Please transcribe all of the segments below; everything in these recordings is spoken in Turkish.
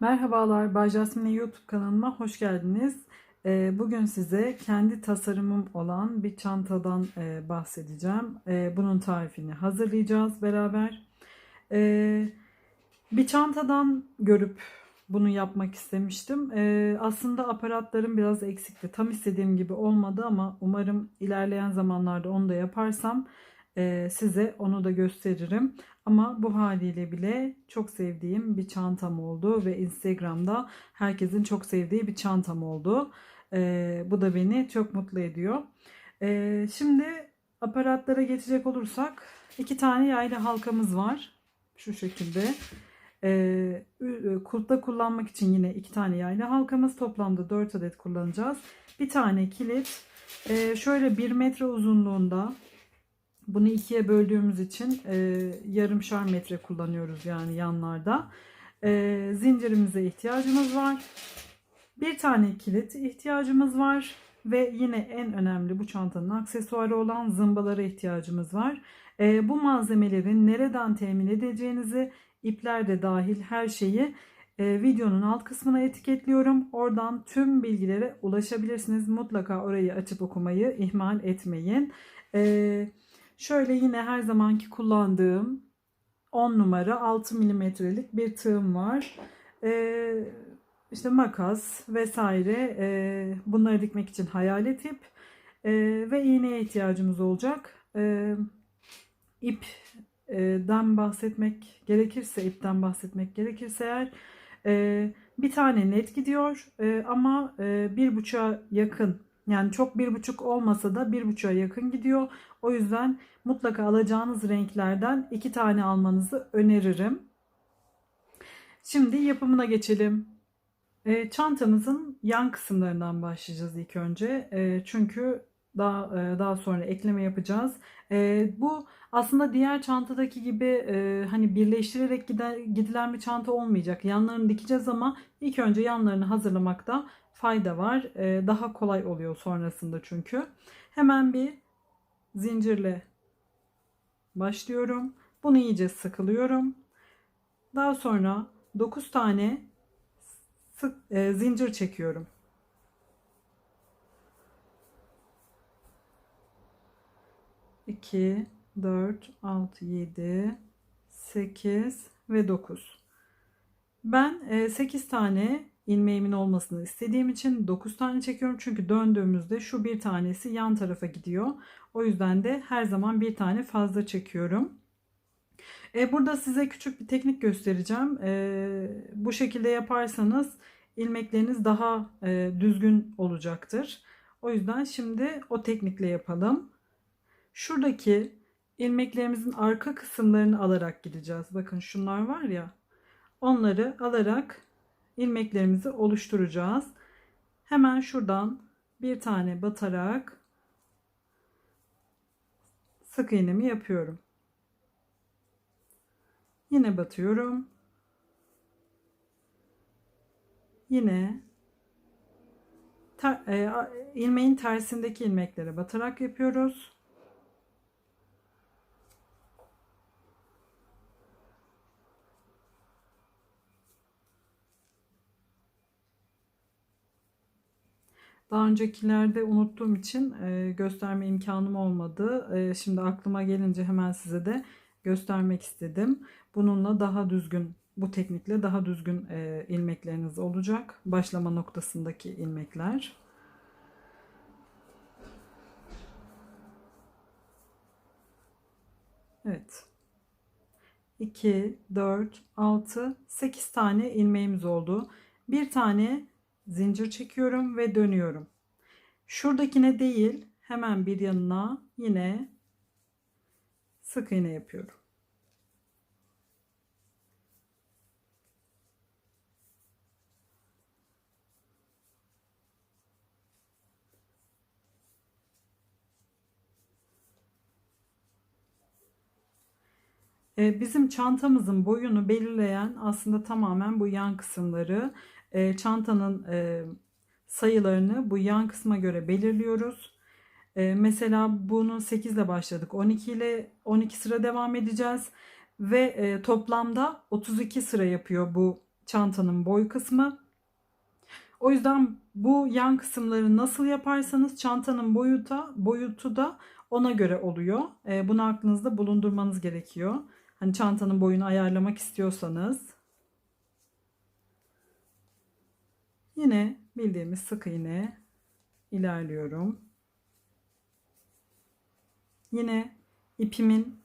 Merhabalar, Bay Jasmine YouTube kanalıma hoş geldiniz. Ee, Bugün size kendi tasarımım olan bir çantadan e, bahsedeceğim. Ee, Bunun tarifini hazırlayacağız beraber. Ee, Bir çantadan görüp bunu yapmak istemiştim. Aslında aparatlarım biraz eksikti. Tam istediğim gibi olmadı ama umarım ilerleyen zamanlarda onu da yaparsam size onu da gösteririm. Ama bu haliyle bile çok sevdiğim bir çantam oldu ve Instagram'da herkesin çok sevdiği bir çantam oldu. Ee, bu da beni çok mutlu ediyor. Ee, şimdi aparatlara geçecek olursak iki tane yaylı halkamız var. Şu şekilde. Ee, ü- kulpta kullanmak için yine iki tane yaylı halkamız. Toplamda 4 adet kullanacağız. Bir tane kilit. Ee, şöyle 1 metre uzunluğunda bunu ikiye böldüğümüz için e, yarımşar metre kullanıyoruz yani yanlarda. E, zincirimize ihtiyacımız var. Bir tane kilit ihtiyacımız var. Ve yine en önemli bu çantanın aksesuarı olan zımbalara ihtiyacımız var. E, bu malzemelerin nereden temin edeceğinizi ipler de dahil her şeyi e, videonun alt kısmına etiketliyorum. Oradan tüm bilgilere ulaşabilirsiniz. Mutlaka orayı açıp okumayı ihmal etmeyin. E, Şöyle yine her zamanki kullandığım 10 numara 6 milimetrelik bir tığım var. Ee, işte makas vesaire e, bunları dikmek için hayalet ip e, ve iğneye ihtiyacımız olacak. E, ipten bahsetmek gerekirse, ipten bahsetmek gerekirse eğer e, bir tane net gidiyor e, ama e, bir buçuğa yakın yani çok bir buçuk olmasa da bir buçuğa yakın gidiyor. O yüzden mutlaka alacağınız renklerden iki tane almanızı öneririm. Şimdi yapımına geçelim. E, çantamızın yan kısımlarından başlayacağız ilk önce. E, çünkü daha e, daha sonra ekleme yapacağız. E, bu aslında diğer çantadaki gibi e, hani birleştirerek gidilen bir çanta olmayacak. Yanlarını dikeceğiz ama ilk önce yanlarını hazırlamakta fayda var. Daha kolay oluyor sonrasında çünkü. Hemen bir zincirle başlıyorum. Bunu iyice sıkılıyorum. Daha sonra 9 tane sık, e, zincir çekiyorum. İki, dört, altı, yedi, sekiz ve dokuz. Ben e, 8 tane ilmeğimin olmasını istediğim için 9 tane çekiyorum. Çünkü döndüğümüzde şu bir tanesi yan tarafa gidiyor. O yüzden de her zaman bir tane fazla çekiyorum. E, burada size küçük bir teknik göstereceğim. E, bu şekilde yaparsanız ilmekleriniz daha e, düzgün olacaktır. O yüzden şimdi o teknikle yapalım. Şuradaki ilmeklerimizin arka kısımlarını alarak gideceğiz. Bakın şunlar var ya. Onları alarak ilmeklerimizi oluşturacağız. Hemen şuradan bir tane batarak sık iğnemi yapıyorum. Yine batıyorum. Yine ter, e, ilmeğin tersindeki ilmeklere batarak yapıyoruz. Daha öncekilerde unuttuğum için e, gösterme imkanım olmadı. E, şimdi aklıma gelince hemen size de göstermek istedim. Bununla daha düzgün, bu teknikle daha düzgün e, ilmekleriniz olacak. Başlama noktasındaki ilmekler. Evet. 2, 4, 6, 8 tane ilmeğimiz oldu. Bir tane zincir çekiyorum ve dönüyorum. Şuradakine değil hemen bir yanına yine sık iğne yapıyorum. Ee, Bizim çantamızın boyunu belirleyen aslında tamamen bu yan kısımları. Ee, Çantanın e, sayılarını bu yan kısma göre belirliyoruz. Ee, Mesela bunu 8 ile başladık. 12 ile 12 sıra devam edeceğiz. Ve e, toplamda 32 sıra yapıyor bu çantanın boy kısmı. O yüzden bu yan kısımları nasıl yaparsanız çantanın boyuta, boyutu da ona göre oluyor. E, bunu aklınızda bulundurmanız gerekiyor. Hani çantanın boyunu ayarlamak istiyorsanız. Yine bildiğimiz sık iğne ilerliyorum. Yine ipimin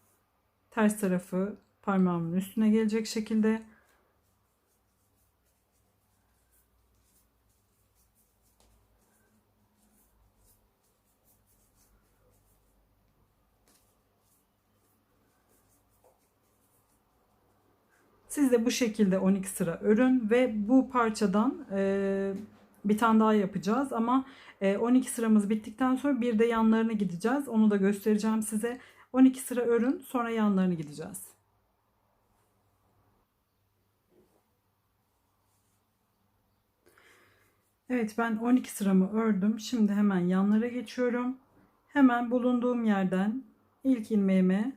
ters tarafı parmağımın üstüne gelecek şekilde Siz de bu şekilde 12 sıra örün ve bu parçadan e, bir tane daha yapacağız ama e, 12 sıramız bittikten sonra bir de yanlarını gideceğiz. Onu da göstereceğim size. 12 sıra örün sonra yanlarını gideceğiz. Evet ben 12 sıramı ördüm. Şimdi hemen yanlara geçiyorum. Hemen bulunduğum yerden ilk ilmeğime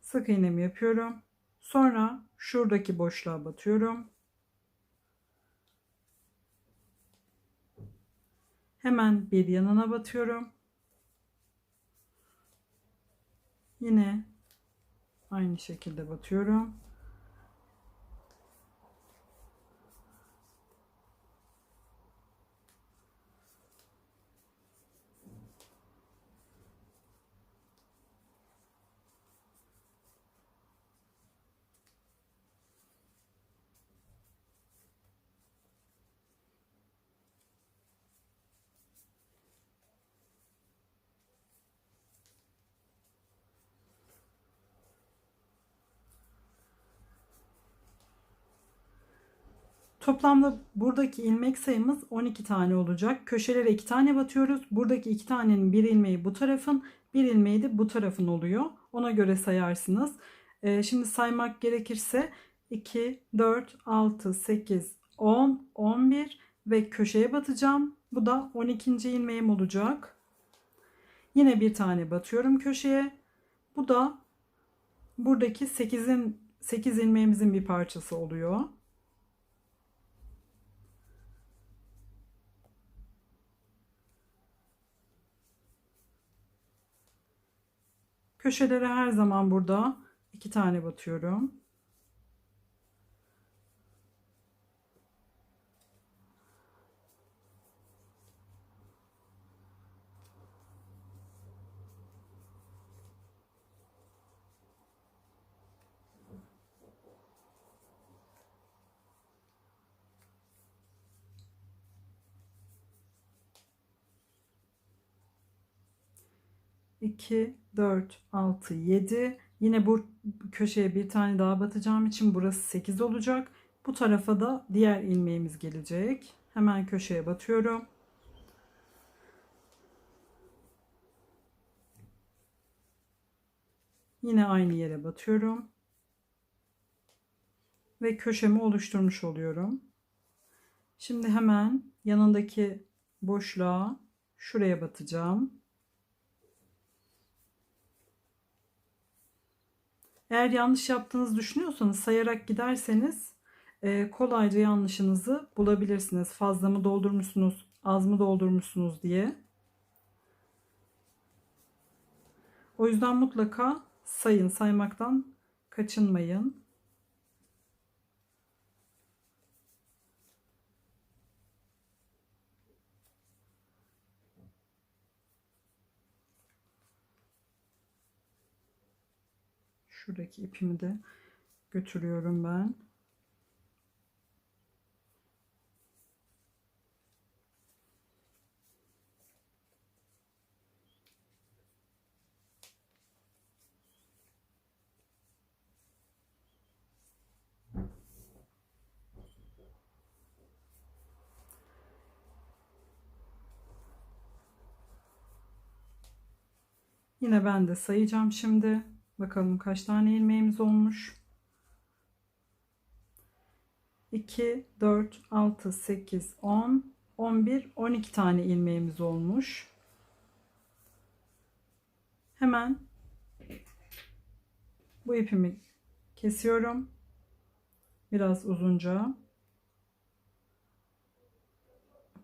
sık iğnemi yapıyorum. Sonra şuradaki boşluğa batıyorum. Hemen bir yanına batıyorum. Yine aynı şekilde batıyorum. Toplamda buradaki ilmek sayımız 12 tane olacak. Köşelere 2 tane batıyoruz. Buradaki 2 tanenin bir ilmeği bu tarafın, bir ilmeği de bu tarafın oluyor. Ona göre sayarsınız. Ee, şimdi saymak gerekirse 2, 4, 6, 8, 10, 11 ve köşeye batacağım. Bu da 12. ilmeğim olacak. Yine bir tane batıyorum köşeye. Bu da buradaki 8'in 8 ilmeğimizin bir parçası oluyor. Köşelere her zaman burada iki tane batıyorum. İki, 4, 6, 7. Yine bu köşeye bir tane daha batacağım için burası 8 olacak. Bu tarafa da diğer ilmeğimiz gelecek. Hemen köşeye batıyorum. Yine aynı yere batıyorum. Ve köşemi oluşturmuş oluyorum. Şimdi hemen yanındaki boşluğa şuraya batacağım. Eğer yanlış yaptığınızı düşünüyorsanız sayarak giderseniz e, kolayca yanlışınızı bulabilirsiniz. Fazla mı doldurmuşsunuz, az mı doldurmuşsunuz diye. O yüzden mutlaka sayın, saymaktan kaçınmayın. Şuradaki ipimi de götürüyorum ben. Yine ben de sayacağım şimdi. Bakalım kaç tane ilmeğimiz olmuş. 2, 4, 6, 8, 10, 11, 12 tane ilmeğimiz olmuş. Hemen bu ipimi kesiyorum Biraz uzunca.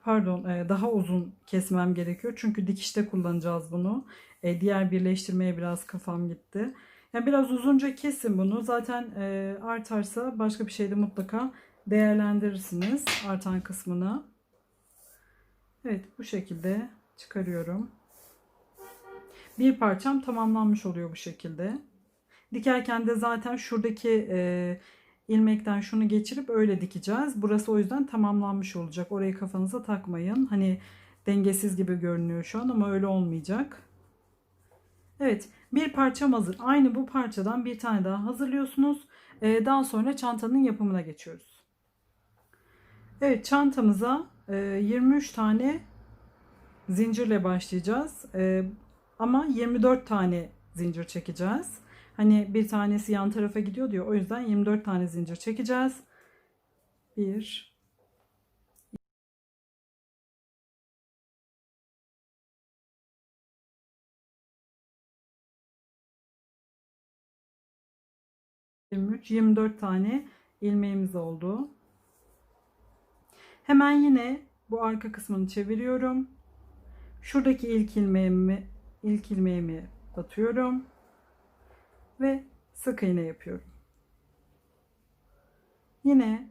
Pardon, e, daha uzun kesmem gerekiyor. Çünkü dikişte kullanacağız bunu. E, diğer birleştirmeye biraz kafam gitti. Yani biraz uzunca kesin bunu. Zaten e, artarsa başka bir şeyde mutlaka değerlendirirsiniz artan kısmını. Evet bu şekilde çıkarıyorum. Bir parçam tamamlanmış oluyor bu şekilde. Dikerken de zaten şuradaki e, ilmekten şunu geçirip öyle dikeceğiz. Burası o yüzden tamamlanmış olacak. Orayı kafanıza takmayın. Hani dengesiz gibi görünüyor şu an ama öyle olmayacak. Evet bir parçam hazır. Aynı bu parçadan bir tane daha hazırlıyorsunuz. Ee, daha sonra çantanın yapımına geçiyoruz. Evet çantamıza e, 23 tane zincirle başlayacağız. E, ama 24 tane zincir çekeceğiz. Hani bir tanesi yan tarafa gidiyor diyor. O yüzden 24 tane zincir çekeceğiz. 1 23 24 tane ilmeğimiz oldu. Hemen yine bu arka kısmını çeviriyorum. Şuradaki ilk ilmeğimi ilk ilmeğimi batıyorum ve sık iğne yapıyorum. Yine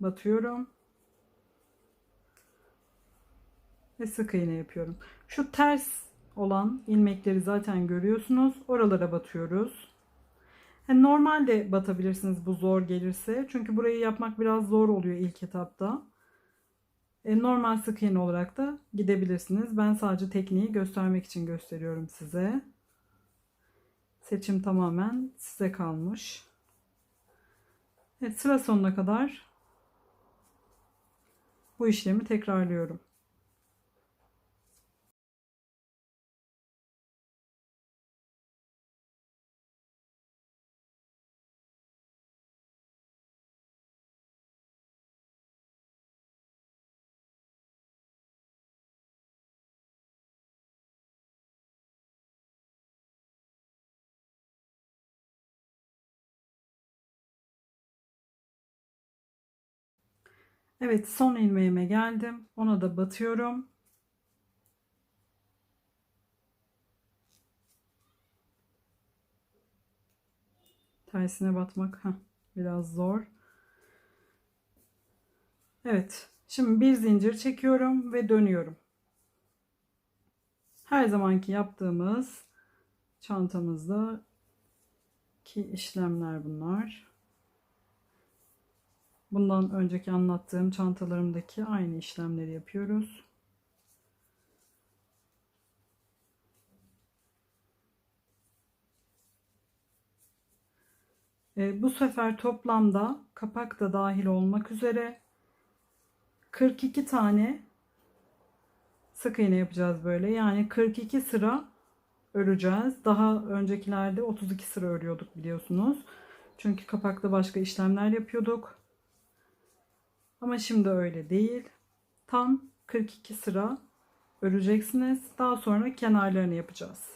batıyorum ve sık iğne yapıyorum. Şu ters olan ilmekleri zaten görüyorsunuz. Oralara batıyoruz. Yani normalde batabilirsiniz bu zor gelirse. Çünkü burayı yapmak biraz zor oluyor ilk etapta. E, normal sık iğne olarak da gidebilirsiniz. Ben sadece tekniği göstermek için gösteriyorum size. Seçim tamamen size kalmış. Evet sıra sonuna kadar bu işlemi tekrarlıyorum. Evet son ilmeğime geldim. Ona da batıyorum. Tersine batmak heh, biraz zor. Evet. Şimdi bir zincir çekiyorum ve dönüyorum. Her zamanki yaptığımız çantamızda ki işlemler bunlar. Bundan önceki anlattığım çantalarımdaki aynı işlemleri yapıyoruz. E, bu sefer toplamda kapak da dahil olmak üzere 42 tane sık iğne yapacağız böyle. Yani 42 sıra öreceğiz. Daha öncekilerde 32 sıra örüyorduk biliyorsunuz. Çünkü kapakta başka işlemler yapıyorduk. Ama şimdi öyle değil. Tam 42 sıra öreceksiniz. Daha sonra kenarlarını yapacağız.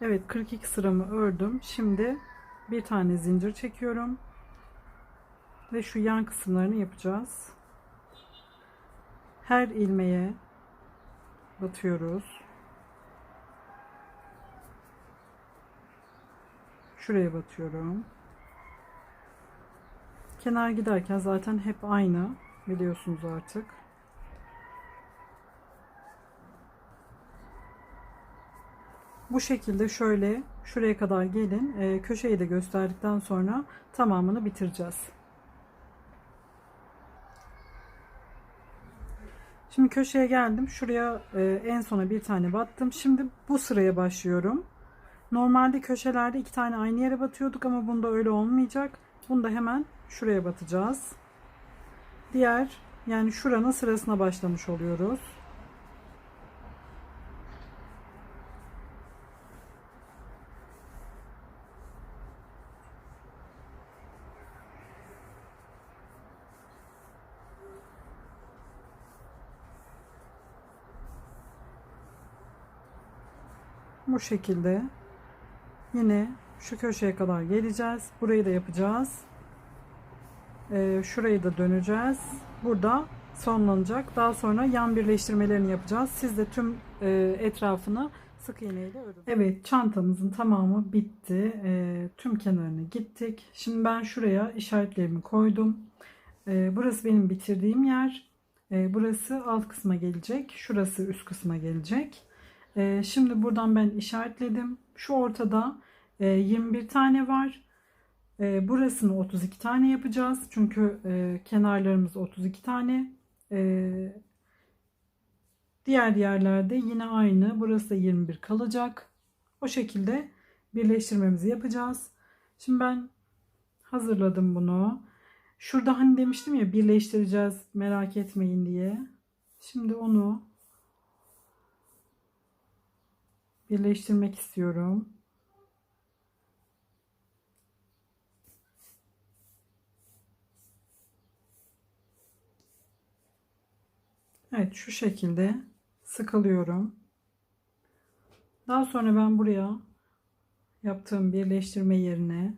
Evet 42 sıramı ördüm. Şimdi bir tane zincir çekiyorum. Ve şu yan kısımlarını yapacağız her ilmeğe batıyoruz. Şuraya batıyorum. Kenar giderken zaten hep aynı biliyorsunuz artık. Bu şekilde şöyle şuraya kadar gelin. Ee, köşeyi de gösterdikten sonra tamamını bitireceğiz. Şimdi köşeye geldim. Şuraya e, en sona bir tane battım. Şimdi bu sıraya başlıyorum. Normalde köşelerde iki tane aynı yere batıyorduk ama bunda öyle olmayacak. Bunu da hemen şuraya batacağız. Diğer yani şuranın sırasına başlamış oluyoruz. Bu şekilde yine şu köşeye kadar geleceğiz. Burayı da yapacağız. Ee, şurayı da döneceğiz. Burada sonlanacak. Daha sonra yan birleştirmelerini yapacağız. Siz de tüm e, etrafını sık iğneyle örün. Evet çantamızın tamamı bitti. E, tüm kenarını gittik. Şimdi ben şuraya işaretlerimi koydum. E, burası benim bitirdiğim yer. E, burası alt kısma gelecek. Şurası üst kısma gelecek. E, şimdi buradan ben işaretledim. Şu ortada e, 21 tane var. E, burasını 32 tane yapacağız. Çünkü e, kenarlarımız 32 tane. E, diğer yerlerde yine aynı. Burası da 21 kalacak. O şekilde birleştirmemizi yapacağız. Şimdi ben hazırladım bunu. Şurada hani demiştim ya birleştireceğiz merak etmeyin diye. Şimdi onu birleştirmek istiyorum. Evet şu şekilde sıkılıyorum. Daha sonra ben buraya yaptığım birleştirme yerine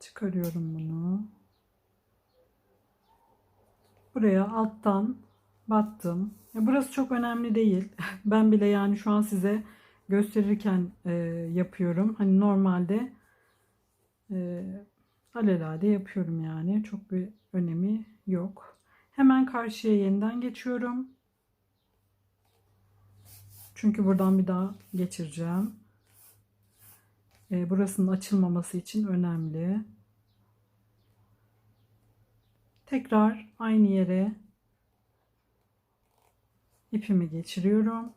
çıkarıyorum bunu. Buraya alttan battım. Burası çok önemli değil. Ben bile yani şu an size gösterirken e, yapıyorum. Hani normalde e, alelade yapıyorum yani. Çok bir önemi yok. Hemen karşıya yeniden geçiyorum. Çünkü buradan bir daha geçireceğim. E, burasının açılmaması için önemli. Tekrar aynı yere ipimi geçiriyorum.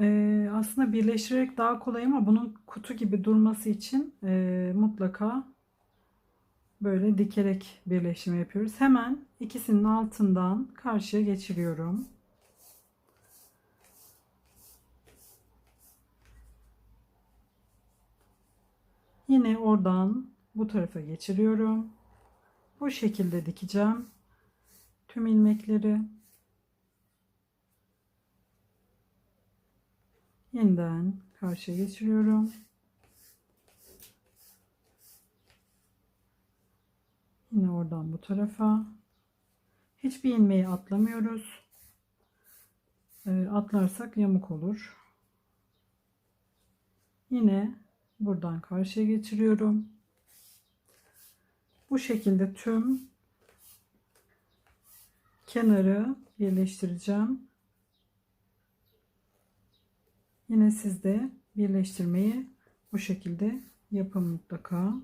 Ee, aslında birleştirerek daha kolay ama bunun kutu gibi durması için e, mutlaka böyle dikerek birleşimi yapıyoruz. Hemen ikisinin altından karşıya geçiriyorum. Yine oradan bu tarafa geçiriyorum. Bu şekilde dikeceğim. Tüm ilmekleri. Yeniden karşıya geçiriyorum. Yine oradan bu tarafa. Hiçbir ilmeği atlamıyoruz. Ee, atlarsak yamuk olur. Yine buradan karşıya geçiriyorum. Bu şekilde tüm kenarı birleştireceğim. Yine siz de birleştirmeyi bu şekilde yapın mutlaka.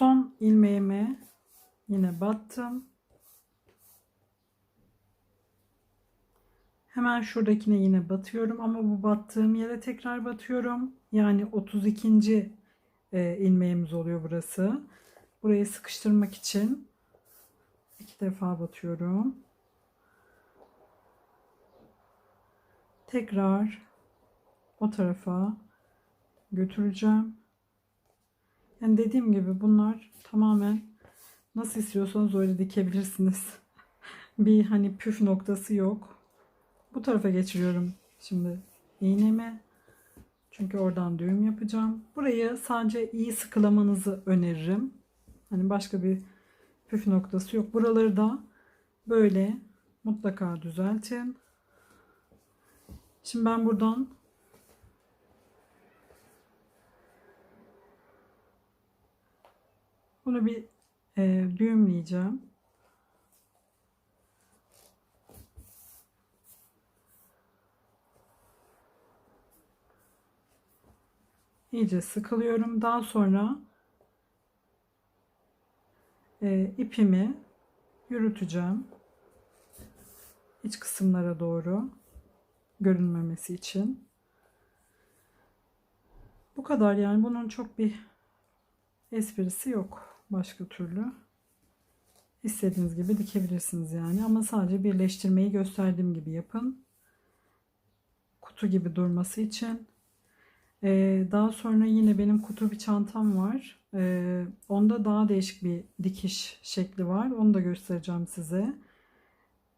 Son ilmeğime yine battım. Hemen şuradakine yine batıyorum ama bu battığım yere tekrar batıyorum. Yani 32. E, ilmeğimiz oluyor burası. Burayı sıkıştırmak için iki defa batıyorum. Tekrar o tarafa götüreceğim. Yani dediğim gibi bunlar tamamen nasıl istiyorsanız öyle dikebilirsiniz. bir hani püf noktası yok. Bu tarafa geçiriyorum şimdi iğnemi. Çünkü oradan düğüm yapacağım. Burayı sadece iyi sıkılamanızı öneririm. Hani başka bir püf noktası yok. Buraları da böyle mutlaka düzeltin. Şimdi ben buradan Bunu bir e, düğümleyeceğim. iyice sıkılıyorum. Daha sonra e, ipimi yürüteceğim. iç kısımlara doğru görünmemesi için. Bu kadar yani bunun çok bir esprisi yok başka türlü. İstediğiniz gibi dikebilirsiniz yani ama sadece birleştirmeyi gösterdiğim gibi yapın. Kutu gibi durması için. Ee, daha sonra yine benim kutu bir çantam var. Ee, onda daha değişik bir dikiş şekli var. Onu da göstereceğim size.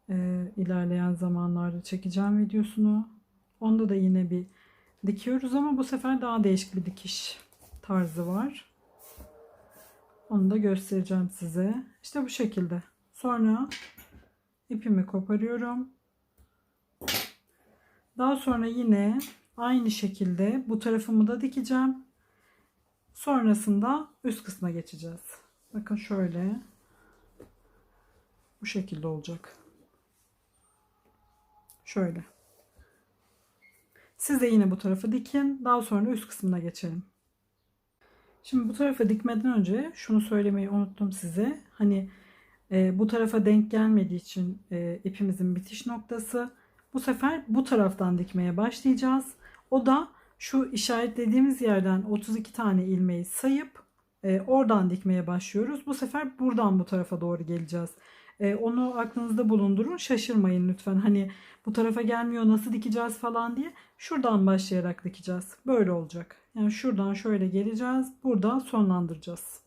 Ee, ilerleyen zamanlarda çekeceğim videosunu. Onda da yine bir dikiyoruz ama bu sefer daha değişik bir dikiş tarzı var. Onu da göstereceğim size. İşte bu şekilde. Sonra ipimi koparıyorum. Daha sonra yine aynı şekilde bu tarafımı da dikeceğim. Sonrasında üst kısma geçeceğiz. Bakın şöyle. Bu şekilde olacak. Şöyle. Siz de yine bu tarafı dikin. Daha sonra üst kısmına geçelim. Şimdi bu tarafa dikmeden önce şunu söylemeyi unuttum size. Hani e, bu tarafa denk gelmediği için e, ipimizin bitiş noktası. Bu sefer bu taraftan dikmeye başlayacağız. O da şu işaretlediğimiz yerden 32 tane ilmeği sayıp e, oradan dikmeye başlıyoruz. Bu sefer buradan bu tarafa doğru geleceğiz. E, onu aklınızda bulundurun. Şaşırmayın lütfen. Hani bu tarafa gelmiyor nasıl dikeceğiz falan diye. Şuradan başlayarak dikeceğiz. Böyle olacak. Yani şuradan şöyle geleceğiz. Burada sonlandıracağız.